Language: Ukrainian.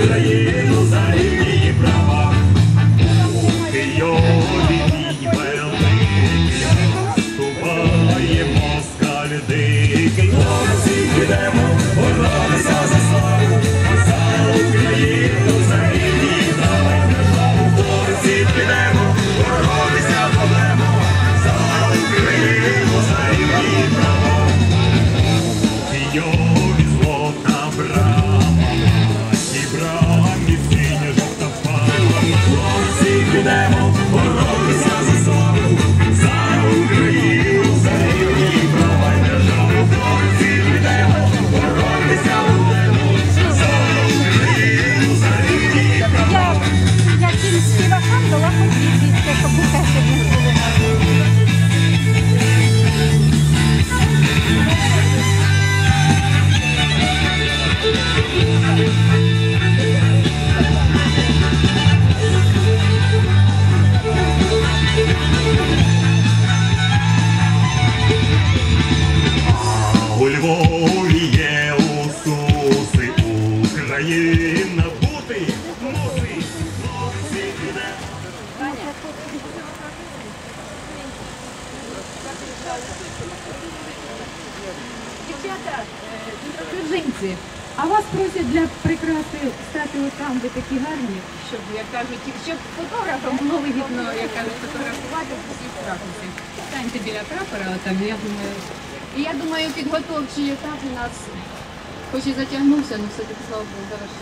Israel. У Львові Україна бути мусить. Дівчата, дружинці, а вас просять для прикраси стати отам, де такі гарні, щоб, як кажуть, щоб фотографам було вигідно, як кажуть, фотографувати з усіх. Станьте біля прапора, отам, я думаю. І я думаю, підготовчий етап у нас хоч і затягнувся, але все-таки слава Богу, завершився.